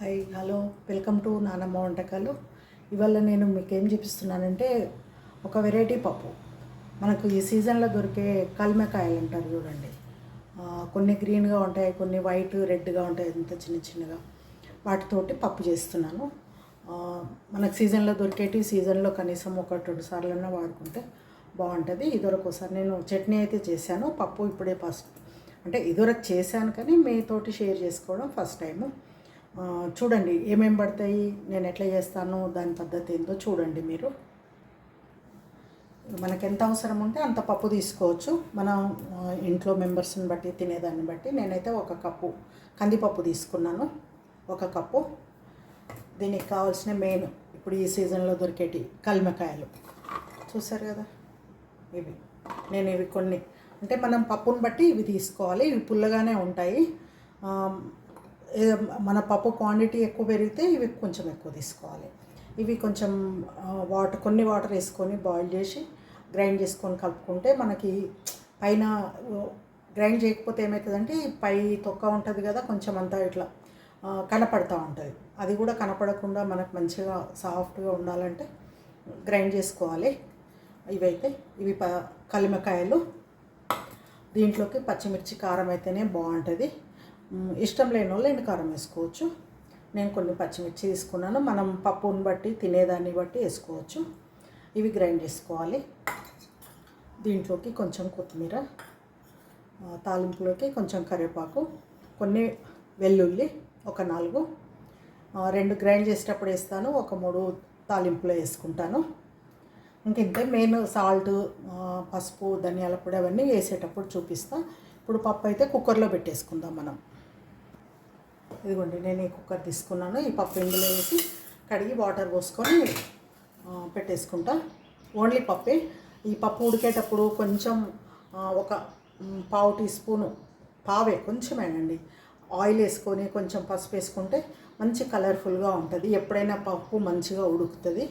Hi hello welcome to నానమ్మ వంటకాలు ఇవాళ నేను మీకు ఏం చూపిస్తున్నానంటే ఒక వెరైటీ పప్పు. మనకు ఈ సీజన్లో దొరికే కల్మెకాయలు అంటారు చూడండి కొన్ని గ్రీన్గా ఉంటాయి కొన్ని వైట్ రెడ్గా ఉంటాయి ఎంత చిన్న చిన్నగా. వాటితోటి పప్పు చేస్తున్నాను. మనకు సీజన్లో దొరికేటి సీజన్లో కనీసం ఒక రెండు సార్లన్నా వాడుకుంటే బాగుంటుంది. ఇదివరకు ఒకసారి నేను చట్నీ అయితే చేశాను. పప్పు ఇప్పుడే ఫస్ట్ అంటే ఇదివరకు చేశాను కానీ మీతోటి షేర్ చేసుకోవడం ఫస్ట్ టైము. చూడండి ఏమేం పడతాయి నేను ఎట్లా చేస్తాను దాని పద్ధతి ఏందో చూడండి మీరు. మనకు ఎంత అవసరం ఉంటే అంత పప్పు తీసుకోవచ్చు. మనం ఇంట్లో మెంబర్స్ని బట్టి తినేదాన్ని బట్టి నేనైతే ఒక కప్పు కందిపప్పు తీసుకున్నాను. ఒక కప్పు. దీనికి కావాల్సిన మెయిన్ ఇప్పుడు ఈ సీజన్లో దొరికేటి కల్మకాయలు. చూసారు కదా? ఇవి. నేను ఇవి కొన్ని. అంటే మనం పప్పుని బట్టి ఇవి తీసుకోవాలి. ఇవి పుల్లగానే ఉంటాయి. మన పప్పు క్వాంటిటీ ఎక్కువ పెరిగితే ఇవి కొంచెం ఎక్కువ తీసుకోవాలి. ఇవి కొంచెం వాటర్ కొన్ని వాటర్ వేసుకొని బాయిల్ చేసి గ్రైండ్ చేసుకొని కలుపుకుంటే మనకి పైన గ్రైండ్ చేయకపోతే ఏమవుతుందంటే పై తొక్క ఉంటుంది కదా కొంచెం అంతా ఇట్లా కనపడుతూ కనపడతా ఉంటుంది. అది కూడా కనపడకుండా మనకు మంచిగా సాఫ్ట్గా ఉండాలంటే గ్రైండ్ చేసుకోవాలి. ఇవైతే ఇవి ప కలిమకాయలు దీంట్లోకి పచ్చిమిర్చి కారం అయితేనే బాగుంటుంది. ఇష్టం లేని వాళ్ళు ఎండు కారం వేసుకోవచ్చు. నేను కొన్ని పచ్చిమిర్చి తీసుకున్నాను. మనం పప్పుని బట్టి తినేదాన్ని బట్టి వేసుకోవచ్చు. ఇవి గ్రైండ్ చేసుకోవాలి. దీంట్లోకి కొంచెం కొత్తిమీర తాలింపులోకి కొంచెం కరివేపాకు కొన్ని వెల్లుల్లి ఒక నాలుగు రెండు గ్రైండ్ చేసేటప్పుడు వేస్తాను. ఒక మూడు తాలింపులో వేసుకుంటాను. ఇంక ఇంతే మెయిన్ సాల్ట్ పసుపు ధనియాల పొడి అవన్నీ వేసేటప్పుడు చూపిస్తా. ఇప్పుడు పప్పు అయితే కుక్కర్లో పెట్టేసుకుందాం మనం. ఇదిగోండి నేను ఈ కుక్కర్ తీసుకున్నాను. ఈ పప్పు ఇందులో వేసి కడిగి వాటర్ పోసుకొని పెట్టేసుకుంటా. ఓన్లీ పప్పే. ఈ పప్పు ఉడికేటప్పుడు కొంచెం ఒక పావు టీ స్పూను పావే కొంచెమేనండి. ఆయిల్ వేసుకొని కొంచెం పసుపు వేసుకుంటే మంచి కలర్ఫుల్గా ఉంటుంది. ఎప్పుడైనా పప్పు మంచిగా ఉడుకుతుంది.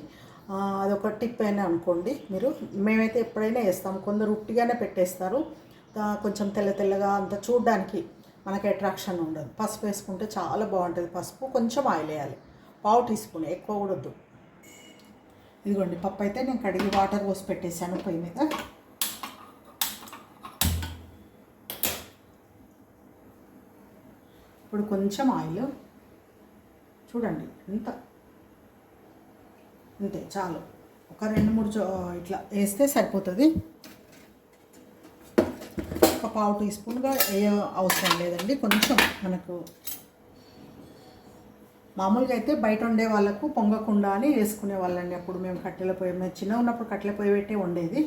అదొక టిప్ అయినా అనుకోండి మీరు. మేమైతే ఎప్పుడైనా వేస్తాం. కొందరు ఉట్టిగానే పెట్టేస్తారు. కొంచెం తెల్ల తెల్లగా అంత చూడడానికి మనకి అట్రాక్షన్ ఉండదు. పసుపు వేసుకుంటే చాలా బాగుంటుంది. పసుపు కొంచెం ఆయిల్ వేయాలి. పావు టీ స్పూన్ ఎక్కువ కూడా వద్దు. ఇదిగోండి పప్పు అయితే నేను కడిగి వాటర్ పోసి పెట్టేశాను పొయ్యి మీద. ఇప్పుడు కొంచెం ఆయిల్ చూడండి ఎంత? అంతే చాలు. ఒక రెండు మూడు ఇట్లా వేస్తే సరిపోతుంది. ఒక పావు టీ స్పూన్గా ఏ అవసరం లేదండి. కొంచెం మనకు మామూలుగా అయితే బయట ఉండే వాళ్ళకు పొంగకుండా అని వేసుకునే వాళ్ళండి. అప్పుడు మేము కట్టెల పొయ్యి మేము చిన్న ఉన్నప్పుడు కట్టెల పొయ్యి పెట్టే ఉండేది.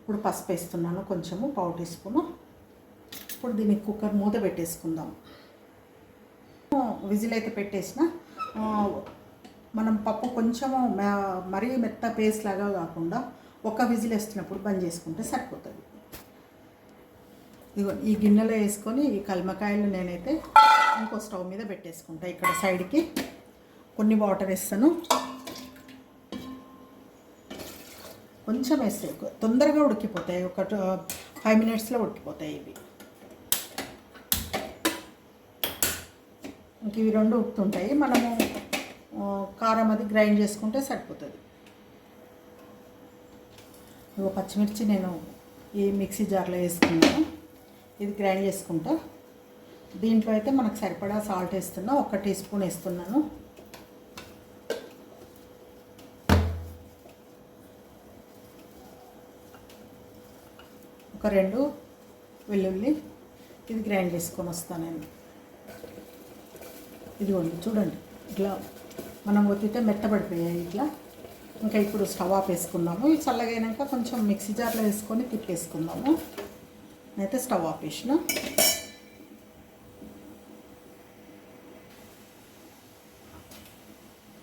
ఇప్పుడు పసుపు వేస్తున్నాను కొంచెము పావు టీ స్పూను. ఇప్పుడు దీనికి కుక్కర్ మూత పెట్టేసుకుందాం. విజిల్ అయితే పెట్టేసిన. మనం పప్పు కొంచెము మరీ మెత్త పేస్ట్ లాగా కాకుండా ఒక విజిల్ వేస్తున్నప్పుడు బంద్ చేసుకుంటే సరిపోతుంది. ఇదిగో ఈ గిన్నెలో వేసుకొని ఈ కల్మకాయలు నేనైతే ఇంకో స్టవ్ మీద పెట్టేసుకుంటా ఇక్కడ సైడ్కి. కొన్ని వాటర్ వేస్తాను. కొంచెం వేస్తే తొందరగా ఉడికిపోతాయి. ఒక ఫైవ్ మినిట్స్లో ఉడికిపోతాయి ఇవి. ఇంక ఇవి రెండు ఉడుకుతుంటాయి. మనము కారం అది గ్రైండ్ చేసుకుంటే సరిపోతుంది. ఇగో పచ్చిమిర్చి నేను ఈ మిక్సీ జార్లో వేసుకున్నాను. ఇది గ్రైండ్ చేసుకుంటా. దీంట్లో అయితే మనకు సరిపడా సాల్ట్ వేస్తున్నా ఒక టీ స్పూన్ వేస్తున్నాను. ఒక రెండు వెల్లుల్లి ఇది గ్రైండ్ చేసుకొని వస్తాను నేను. ఇదిగోండి చూడండి ఇట్లా మనం ఒత్తితే మెత్తబడిపోయాయి ఇట్లా. ఇంకా ఇప్పుడు స్టవ్ ఆఫ్ వేసుకుందాము. ఇవి చల్లగైనాక కొంచెం మిక్సీ జార్లో వేసుకొని తిప్పేసుకుందాము. అయితే స్టవ్ ఆఫ్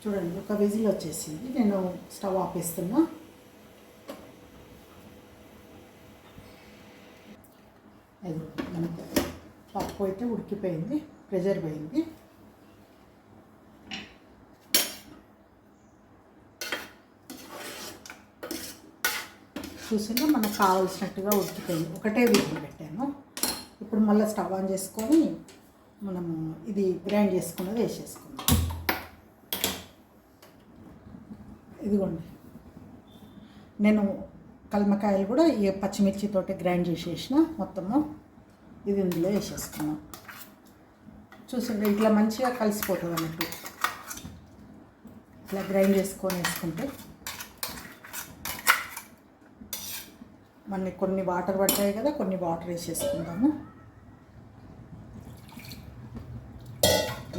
చూడండి ఒక విజిల్ వచ్చేసింది. నేను స్టవ్ ఆఫ్ వేస్తున్నా అది మనకు పప్పు అయితే ఉడికిపోయింది ప్రెజర్ పోయింది. చూసుంటే మనకు కావాల్సినట్టుగా ఉడికిపోయింది. ఒకటే వీపు పెట్టాను. ఇప్పుడు మళ్ళీ స్టవ్ ఆన్ చేసుకొని మనము ఇది గ్రైండ్ చేసుకున్నది వేసేసుకుందాం. ఇదిగోండి. నేను కల్మకాయలు కూడా ఈ పచ్చిమిర్చితో గ్రైండ్ చేసేసిన మొత్తము ఇది ఇందులో వేసేసుకున్నాం. చూసిండే ఇట్లా మంచిగా కలిసిపోతుంది అన్నట్టు ఇట్లా గ్రైండ్ చేసుకొని వేసుకుంటే మనకి కొన్ని వాటర్ పడతాయి కదా కొన్ని వాటర్ వేసేసుకుందాము.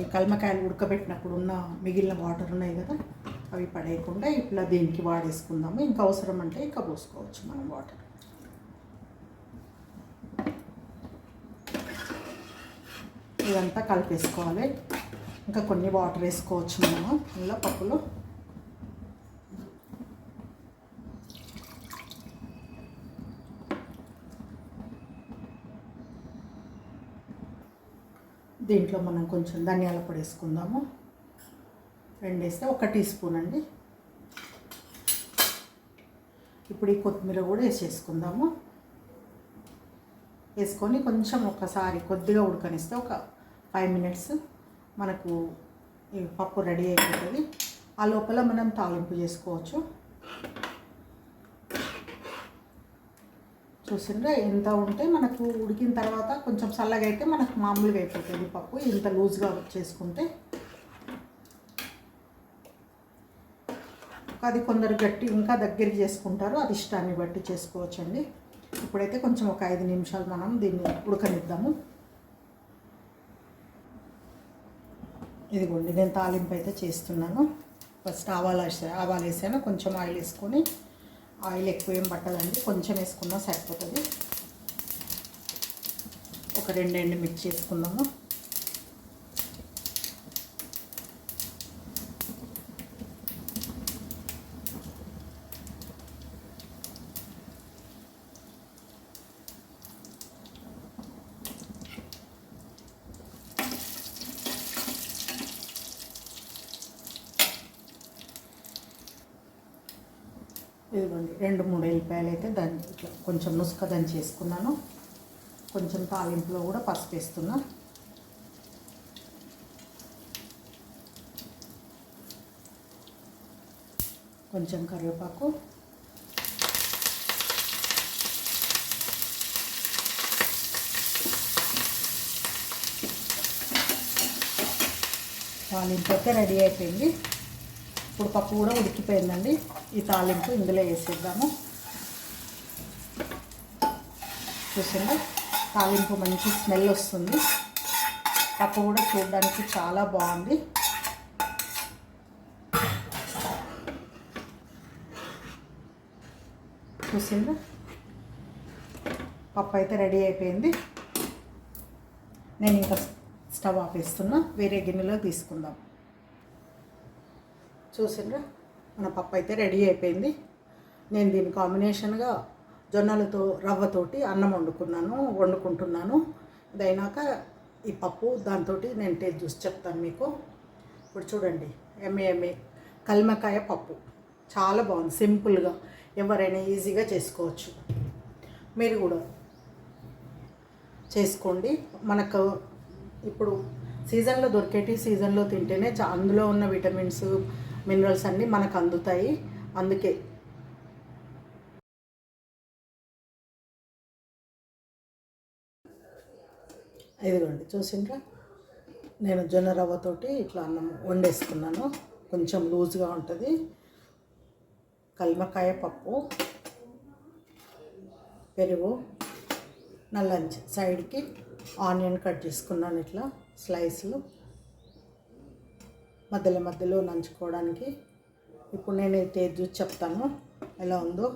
ఈ కల్మకాయలు ఉడకబెట్టినప్పుడు ఉన్న మిగిలిన వాటర్ ఉన్నాయి కదా అవి పడేయకుండా ఇట్లా దీనికి వాడేసుకుందాము. ఇంకా అవసరం అంటే ఇంకా పోసుకోవచ్చు మనం వాటర్. ఇదంతా కలిపేసుకోవాలి. ఇంకా కొన్ని వాటర్ వేసుకోవచ్చు మనము ఇలా పప్పులో. దీంట్లో మనం కొంచెం ధనియాల పొడి వేసుకుందాము. రెండు వేస్తే ఒక టీ స్పూన్ అండి. ఇప్పుడు ఈ కొత్తిమీర కూడా వేసేసుకుందాము. వేసుకొని కొంచెం ఒకసారి కొద్దిగా ఉడకనిస్తే ఒక ఫైవ్ మినిట్స్ మనకు పప్పు రెడీ అయిపోతుంది. ఆ లోపల మనం తాలింపు చేసుకోవచ్చు. చూసిండ్రా ఎంత ఉంటే మనకు ఉడికిన తర్వాత కొంచెం చల్లగా అయితే మనకు మామూలుగా అయిపోతుంది పప్పు. ఇంత లూజ్గా చేసుకుంటే అది కొందరు గట్టి ఇంకా దగ్గరికి చేసుకుంటారు. అది ఇష్టాన్ని బట్టి చేసుకోవచ్చండి. ఇప్పుడైతే కొంచెం ఒక ఐదు నిమిషాలు మనం దీన్ని ఉడకనిద్దాము. ఇదిగోండి నేను తాలింపు అయితే చేస్తున్నాను. ఫస్ట్ ఆవాలు వేసా ఆవాలు వేసాను. కొంచెం ఆయిల్ వేసుకొని ఆయిల్ ఎక్కువ ఏం పట్టదండి కొంచెం వేసుకున్నా సరిపోతుంది. ఒక రెండు ఎండు మిర్చి వేసుకుందాము ఇదిగోండి రెండు మూడు ఎల్లిపాయలు అయితే దాని ఇట్లా కొంచెం నుసుక దంచి వేసుకున్నాను కొంచెం తాలింపులో కూడా పసుపు వేస్తున్నా. కొంచెం కరివేపాకు. తాలింపు అయితే రెడీ అయిపోయింది. ఇప్పుడు పప్పు కూడా ఉడికిపోయిందండి. ఈ తాలింపు ఇందులో వేసేద్దాము. చూసిందా తాలింపు మంచి స్మెల్ వస్తుంది. పప్పు కూడా చూడడానికి చాలా బాగుంది. చూసిందా పప్పు అయితే రెడీ అయిపోయింది. నేను ఇంకా స్టవ్ ఆపేస్తున్నా. వేరే గిన్నెలో తీసుకుందాం. చూసిండ్రా? మన పప్పు అయితే రెడీ అయిపోయింది. నేను దీని కాంబినేషన్గా జొన్నలతో రవ్వతోటి అన్నం వండుకున్నాను వండుకుంటున్నాను. ఇదైనాక ఈ పప్పు దాంతో నేను టేస్ట్ చూసి చెప్తాను మీకు. ఇప్పుడు చూడండి ఎమ్మె ఎమ్మె కల్మకాయ పప్పు. చాలా బాగుంది సింపుల్గా ఎవరైనా ఈజీగా చేసుకోవచ్చు. మీరు కూడా చేసుకోండి. మనకు ఇప్పుడు సీజన్లో దొరికేటి సీజన్లో తింటేనే చా అందులో ఉన్న విటమిన్స్ మినరల్స్ అన్నీ మనకు అందుతాయి. అందుకే ఇదిగోండి చూసిండ్రా? నేను జొన్న రవ్వతోటి ఇట్లా అన్నం వండేసుకున్నాను. కొంచెం లూజ్గా ఉంటుంది. కల్మకాయ పప్పు పెరుగు నల్లంచి సైడ్కి ఆనియన్ కట్ చేసుకున్నాను ఇట్లా స్లైస్లు. మధ్యలో మధ్యలో నంచుకోవడానికి. ఇప్పుడు నేను టేస్ట్ చూసి చెప్తాను. ఎలా ఉందో.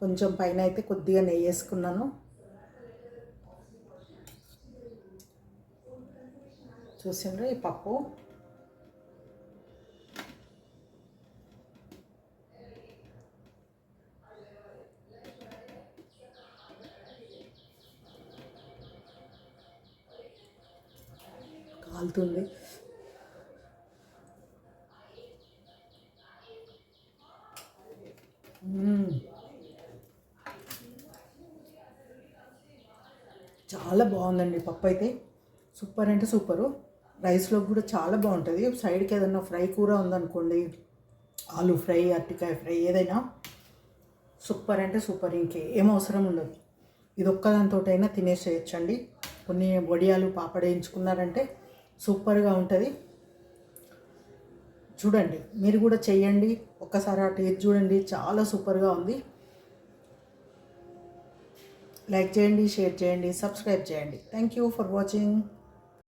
కొంచెం పైన అయితే కొద్దిగా నెయ్యి వేసుకున్నాను. చూసిండ్రు ఈ పప్పు. కాలుతుంది మ్మ్. చాలా బాగుందండి పప్పు అయితే. సూపర్ అంటే సూపరు. రైస్లో కూడా చాలా బాగుంటుంది. సైడ్కి ఏదైనా ఫ్రై కూర ఉందనుకోండి ఆలు ఫ్రై అరటికాయ ఫ్రై ఏదైనా సూపర్ అంటే సూపర్. ఇంకే ఏం అవసరం ఉండదు. ఇది ఒక్కదానితోటైనా తినేసేయచ్చండి. కొన్ని వడియాలు పాపడ వేయించుకున్నారంటే సూపర్గా ఉంటుంది. చూడండి మీరు కూడా చెయ్యండి. ఒక్కసారి ఆ టేస్ట్ చూడండి. చాలా సూపర్గా ఉంది. లైక్ చేయండి షేర్ చేయండి సబ్స్క్రైబ్ చేయండి. Thank you for watching